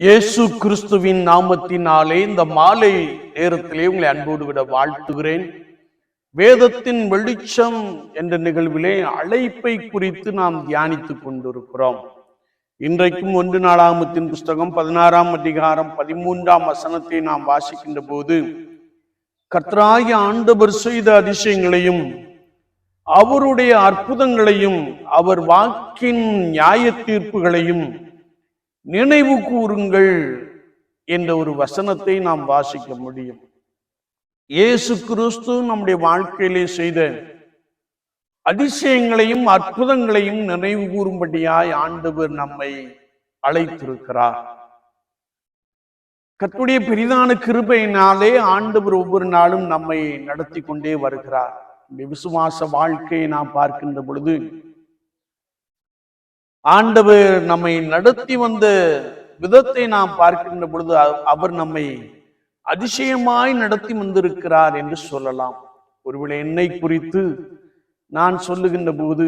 இயேசு கிறிஸ்துவின் நாமத்தினாலே இந்த மாலை நேரத்திலே உங்களை அன்போடு விட வாழ்த்துகிறேன். வேதத்தின் வெளிச்சம் என்ற நிகழ்விலே அழைப்பை குறித்து நாம் தியானித்துக் கொண்டிருக்கிறோம். இன்றைக்கும் ஒன்று நாளாமத்தின் புஸ்தகம் பதினாறாம் அதிகாரம் பதிமூன்றாம் வசனத்தை நாம் வாசிக்கின்ற போது கர்த்தராகிய ஆண்டவர் செய்த அதிசயங்களையும் அவருடைய அற்புதங்களையும் அவர் வாக்கின் நியாய தீர்ப்புகளையும் நினைவு கூறுங்கள் என்ற ஒரு வசனத்தை நாம் வாசிக்க முடியும். இயேசு கிறிஸ்து நம்முடைய வாழ்க்கையிலே செய்த அதிசயங்களையும் அற்புதங்களையும் நினைவு கூறும்படியாய் ஆண்டவர் நம்மை அழைத்திருக்கிறார். கத்துடைய பெரிதான கிருபையினாலே ஆண்டவர் ஒவ்வொரு நாளும் நம்மை நடத்தி கொண்டே வருகிறார் விசுவாச வாழ்க்கையை நாம் பார்க்கின்ற பொழுது ஆண்டவர் நம்மை நடத்தி வந்த விதத்தை நாம் பார்க்கின்ற பொழுது அவர் நம்மை அதிசயமாய் நடத்தி வந்திருக்கிறார் என்று சொல்லலாம். ஒருவேளை என்னை குறித்து நான் சொல்லுகின்ற போது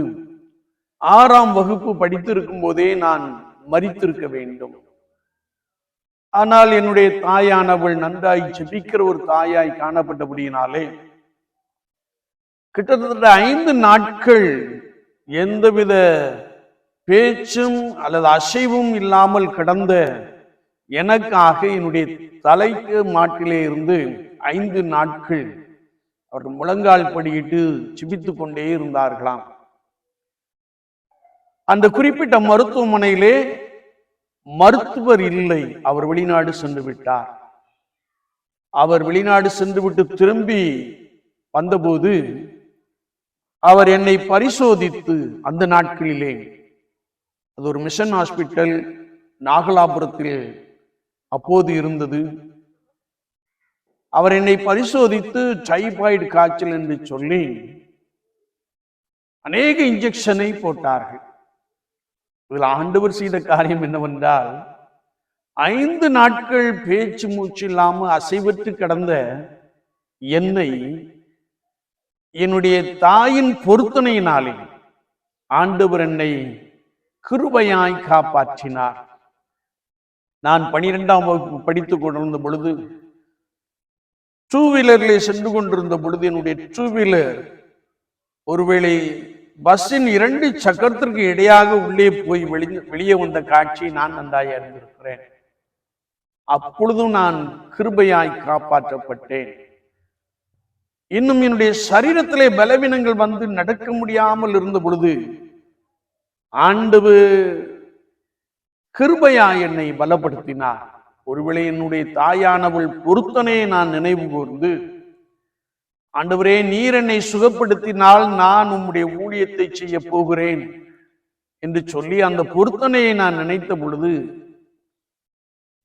ஆறாம் வகுப்பு படித்திருக்கும் போதே நான் மறித்திருக்க வேண்டும். ஆனால் என்னுடைய தாயானவள் நன்றாய் செபிக்கிற ஒரு தாயாய் காணப்பட்டபடியினாலே கிட்டத்தட்ட ஐந்து நாட்கள் எந்தவித பேச்சும் அல்லது அசைவும் இல்லாமல் கிடந்த எனக்காக என்னுடைய தலைக்கு மாட்டிலே இருந்து ஐந்து நாட்கள் அவர் முழங்கால் படியிட்டு சிபித்து கொண்டே இருந்தார்களாம். அந்த குறிப்பிட்ட மருத்துவமனையிலே மருத்துவர் இல்லை அவர் வெளிநாடு சென்று விட்டார். அவர் வெளிநாடு சென்று விட்டு திரும்பி வந்தபோது அவர் என்னை பரிசோதித்து அந்த நாட்களிலே அது ஒரு மிஷன் ஹாஸ்பிட்டல் நாகலாபுரத்தில் அப்போது இருந்தது. அவர் என்னை பரிசோதித்து டைபாய்டு காய்ச்சல் என்று சொல்லி அநேக இன்ஜெக்ஷனை போட்டார்கள். இதில் ஆண்டவர் செய்த காரியம் என்னவென்றால் ஐந்து நாட்கள் பேச்சு மூச்சு இல்லாமல் அசைவற்று கடந்த என்னை என்னுடைய தாயின் பொருத்தனையினாலே ஆண்டவர் என்னை கிருபையாய் காப்பாற்றினார். நான் பனிரெண்டாம் வகுப்பு படித்துக் கொண்டிருந்த பொழுது டூ வீலரிலே சென்று கொண்டிருந்த பொழுது என்னுடைய டூ வீலர் ஒருவேளை பஸ்ஸின் இரண்டு சக்கரத்திற்கு இடையாக உள்ளே போய் வெளியே வெளியே வந்த காட்சி நான் நன்றாய் அறிந்திருக்கிறேன். அப்பொழுதும் நான் கிருபையாய் காப்பாற்றப்பட்டேன். இன்னும் என்னுடைய சரீரத்திலே பலவீனங்கள் வந்து நடக்க முடியாமல் இருந்த பொழுது ஆண்டவர் கிருபையா என்னை பலப்படுத்தினார். ஒருவேளை என்னுடைய தாயானவள் பொருத்தனையை நான் நினைவு கூர்ந்து ஆண்டவரே நீர் என்னை சுகப்படுத்தினால் நான் உம்முடைய ஊழியத்தை செய்ய போகிறேன் என்று சொல்லி அந்த பொருத்தனையை நான் நினைத்த பொழுது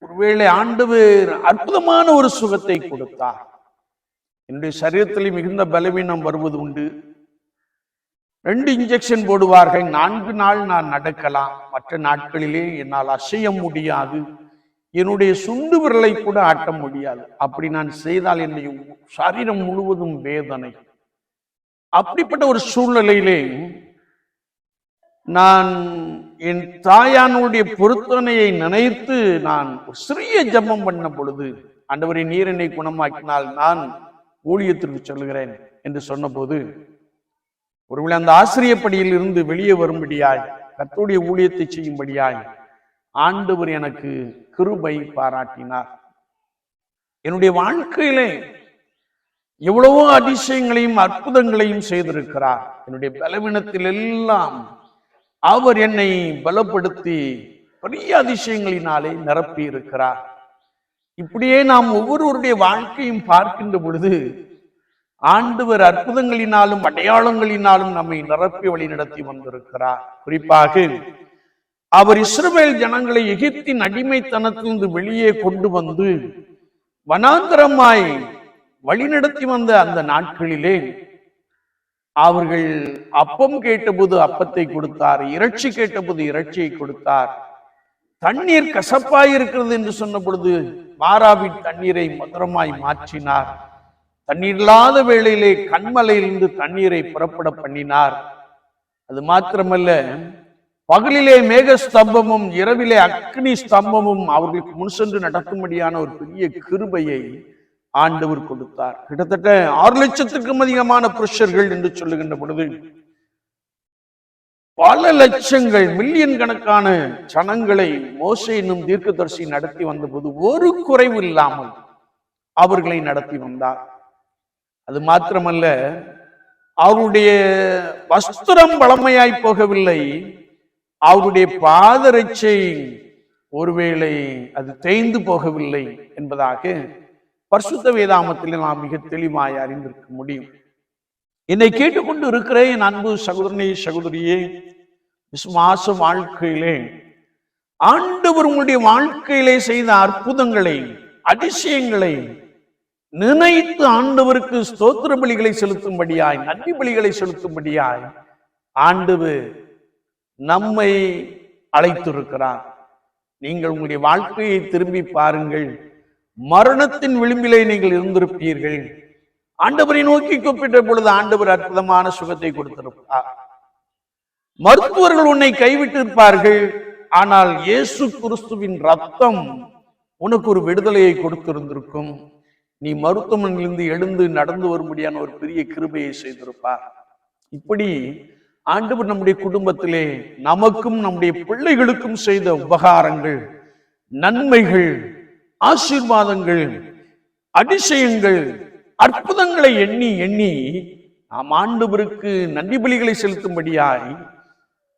ஒருவேளை ஆண்டவர் அற்புதமான ஒரு சுகத்தை கொடுத்தார். என்னுடைய சரீரத்தில் மிகுந்த பலவீனம் வருவது உண்டு. ரெண்டு இன்ஜெக்ஷன் போடுவார்கள். நான்கு நாள் நான் நடக்கலாம். மற்ற நாட்களிலே என்னால் அசைய முடியாது. என்னுடைய சுண்டு விரலை கூட ஆட்ட முடியாது. அப்படி நான் செய்தால் என்னுடைய சரீரம் முழுவதும் வேதனை. அப்படிப்பட்ட ஒரு சூழ்நிலையிலே நான் என் தாயானுடைய பொருத்தனையை நினைத்து நான் ஒரு சிறிய ஜெபம் பண்ண பொழுது ஆண்டவரை நீர் என்னை குணமாக்கினால் நான் ஊழியத்திற்கு சொல்லுகிறேன் என்று சொன்னபோது ஒருவேளை அந்த ஆசிரியப்படியில் இருந்து வெளியே வரும்படியாய் கத்துடைய ஊழியத்தை செய்யும்படியாய் ஆண்டவர் எனக்கு கிருபை பாராட்டினார். என்னுடைய வாழ்க்கையிலே எவ்வளவோ அதிசயங்களையும் அற்புதங்களையும் செய்திருக்கிறார். என்னுடைய பலவீனத்தில் எல்லாம் அவர் என்னை பலப்படுத்தி பெரிய அதிசயங்களினாலே நிரப்பி இருக்கிறார் இப்படியே நாம் ஒவ்வொருவருடைய வாழ்க்கையும் பார்க்கின்ற பொழுது ஆண்டவர் அற்புதங்களினாலும் அடையாளங்களினாலும் நம்மை நிரப்பி வழி நடத்தி வந்திருக்கிறார். குறிப்பாக அவர் இஸ்ரேல் ஜனங்களை எகிப்தின் அடிமைத்தனத்திலிருந்து வெளியே கொண்டு வந்து வனாந்தரமாய் வழிநடத்தி வந்த அந்த நாட்களிலே அவர்கள் அப்பம் கேட்டபோது அப்பத்தை கொடுத்தார் இறைச்சி கேட்டபோது இறைச்சியை கொடுத்தார். தண்ணீர் கசப்பாய் இருக்கிறது என்று சொன்ன பொழுது மாறாவின் தண்ணீரை மதுரமாய் மாற்றினார். தண்ணீர் இல்லாத வேளையிலே கண்மலையிலிருந்து தண்ணீரை புறப்பட பண்ணினார். அது மாத்திரமல்ல பகலிலே மேக ஸ்தம்பமும் இரவிலே அக்னி ஸ்தம்பமும் அவர்களுக்கு முன் சென்று நடக்கும்படியான ஒரு பெரிய கிருபையை ஆண்டவர் கொடுத்தார். கிட்டத்தட்ட ஆறு லட்சத்துக்கும் அதிகமான புருஷர்கள் என்று சொல்லுகின்ற பொழுது பல லட்சங்கள் மில்லியன் கணக்கான ஜனங்களை மோசே என்னும் தீர்க்கதரிசி நடத்தி வந்தபோது ஒரு குறைவு இல்லாமல் அவர்களை நடத்தி வந்தார். அது மாத்திரமல்ல அவருடைய வஸ்திரம் பழமையாய் போகவில்லை. அவருடைய பாதரட்சை ஒருவேளை அது தேய்ந்து போகவில்லை என்பதாக பரிசுத்த வேதாமத்தில் நாம் மிக தெளிவாய் அறிந்திருக்க முடியும். என்னை கேட்டுக்கொண்டு இருக்கிற என் அன்பு சகோதரனே சகோதரியே விசுவாச வாழ்க்கையிலே. ஆண்டவர் உங்களுடைய வாழ்க்கையிலே செய்த அற்புதங்களை அதிசயங்களை நினைத்து ஆண்டவருக்கு ஸ்தோத்திர பலிகளை செலுத்தும்படியாய் நன்றி பலிகளை செலுத்தும்படியாய் ஆண்டு நம்மை அழைத்திருக்கிறார். நீங்கள் உங்களுடைய வாழ்க்கையை திரும்பி பாருங்கள். மரணத்தின் விளிம்பிலே நீங்கள் இருந்திருப்பீர்கள். ஆண்டவரை நோக்கி கூப்பிட்ட பொழுது ஆண்டவர் அற்புதமான சுகத்தை கொடுத்திருப்பார். மருத்துவர்கள் உன்னை கைவிட்டிருப்பார்கள். ஆனால் இயேசு கிறிஸ்துவின் ரத்தம் உனக்கு ஒரு விடுதலையை கொடுத்திருந்திருக்கும். நீ மருத்துவமனையிலிருந்து எழுந்து நடந்து வரும்படியான ஒரு பெரிய கிருபையை செய்திருப்பார். இப்படி ஆண்டவர் நம்முடைய குடும்பத்திலே நமக்கும் நம்முடைய பிள்ளைகளுக்கும் செய்த உபகாரங்கள் நன்மைகள் ஆசீர்வாதங்கள் அதிசயங்கள் அற்புதங்களை எண்ணி எண்ணி நாம் ஆண்டவருக்கு நன்றி பலிகளை செலுத்தும்படியாய்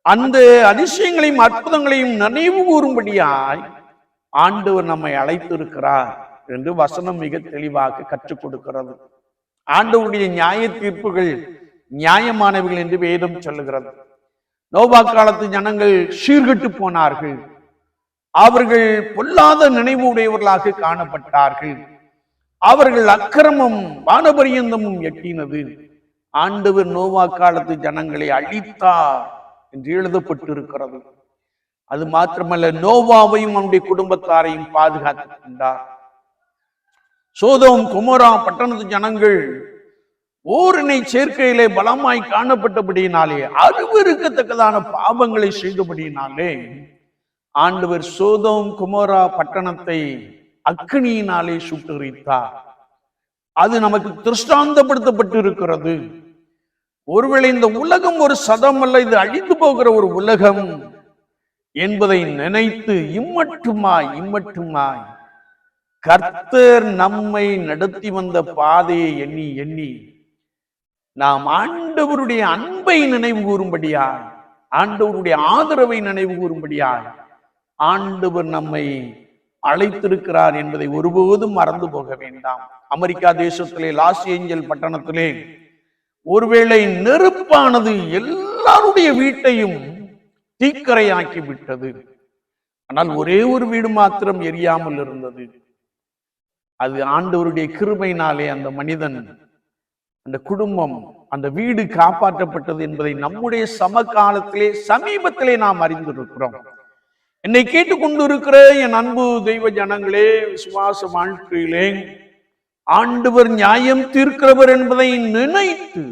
அந்த அதிசயங்களையும் அற்புதங்களையும் நினைவு கூறும்படியாய் ஆண்டவர் நம்மை அழைத்திருக்கிறார். என்று வசனம் மிக தெளிவாக கற்றுக் கொடுக்கிறது. ஆண்டவருடைய நியாய தீர்ப்புகள் நியாயமானவர்கள் என்று வேதம் சொல்லுகிறது. நோபா காலத்து ஜனங்கள் சீர்கெட்டு போனார்கள். அவர்கள் பொல்லாத நினைவு உடையவர்களாக காணப்பட்டார்கள். அவர்கள் அக்கிரமம் வானபரியந்தமும் எட்டினது. ஆண்டவர் நோவா காலத்து ஜனங்களை அழித்தார் என்று எழுதப்பட்டிருக்கிறது. அது மாத்திரமல்ல நோவாவையும் அவனுடைய குடும்பத்தாரையும் பாதுகாத்துக் கொண்டார். சோதோம் குமரா பட்டணத்து ஜனங்கள் ஓரினை சேர்க்கையிலே பலமாய் காணப்பட்டபடியினாலே அருவருக்கத்தக்கதான பாவங்களை செய்தபடியினாலே ஆண்டவர் சோதோம் குமரா பட்டணத்தை அக்னியினாலே சுட்டரித்தார். அது நமக்கு திருஷ்டாந்தப்படுத்தப்பட்டு இருக்கிறது ஒருவேளை இந்த உலகம் ஒரு சதம் அல்ல இது அழிந்து போகிற ஒரு உலகம் என்பதை நினைத்து இம்மட்டுமாய் இம்மட்டுமாய் கர்த்தர் நம்மை நடத்தி வந்த பாதையை எண்ணி எண்ணி நாம் ஆண்டவருடைய அன்பை நினைவு கூறும்படியா ஆண்டவருடைய ஆதரவை நினைவு கூறும்படியா ஆண்டவர் நம்மை அழைத்திருக்கிறார் என்பதை ஒருபோதும் மறந்து போக வேண்டாம். அமெரிக்கா தேசத்திலே லாஸ் ஏஞ்சல் பட்டணத்திலே ஒருவேளை நெருப்பானது எல்லாருடைய வீட்டையும் தீக்கரையாக்கி விட்டது ஆனால் ஒரே ஒரு வீடு மாத்திரம் எரியாமல் இருந்தது. அது ஆண்டவருடைய கிருமையினாலே அந்த மனிதன் அந்த குடும்பம் அந்த வீடு காப்பாற்றப்பட்டது என்பதை நம்முடைய சமகாலத்திலே சமீபத்திலே நாம் அறிந்திருக்கிறோம். என்னை கேட்டுக்கொண்டு இருக்கிற என் அன்பு தெய்வ ஜனங்களே விசுவாச வாழ்க்கையிலே ஆண்டவர் நியாயம் தீர்க்கிறவர் என்பதை நினைத்து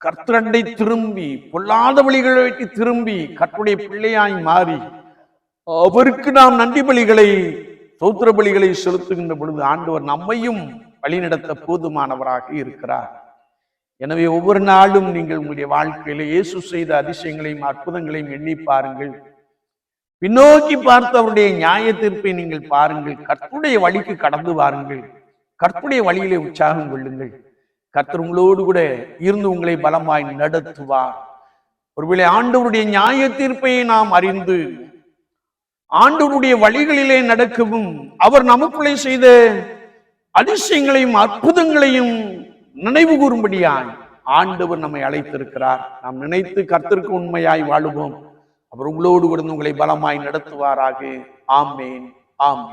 கர்த்தரண்டை திரும்பி பொல்லாத வழிகளை வெட்டி திரும்பி கற்றுடைய பிள்ளையாய் மாறி அவருக்கு நாம் நன்றி பலிகளை சௌத்திர பலிகளை செலுத்துகின்ற பொழுது ஆண்டவர் நம்மையும் வழிநடத்த போதுமானவராக இருக்கிறார். எனவே ஒவ்வொரு நாளும் நீங்கள் உங்களுடைய வாழ்க்கையில இயேசு செய்த அதிசயங்களையும் அற்புதங்களையும் எண்ணி பாருங்கள். பின்னோக்கி பார்த்து அவருடைய நியாய தீர்ப்பை நீங்கள் பாருங்கள். கற்புடைய வழிக்கு கடந்து வாருங்கள். கற்புடைய வழியிலே உற்சாகம் கொள்ளுங்கள். கர்த்தர் உங்களோடு கூட இருந்து உங்களை பலமாய் நடத்துவார். ஒருவேளை ஆண்டவருடைய நியாய தீர்ப்பை நாம் அறிந்து ஆண்டவருடைய வழிகளிலே நடக்கவும் அவர் நமக்குள்ளே செய்த அதிசயங்களையும் அற்புதங்களையும் நினைவு கூறும்படியாய் ஆண்டவர் நம்மை அழைத்திருக்கிறார். நாம் நினைத்து கர்த்தருக்கு உண்மையாய் வாழுவோம். அவர் உங்களோடு கூட உங்களை பலமாய் நடத்துவாராக. ஆமேன். ஆமேன்.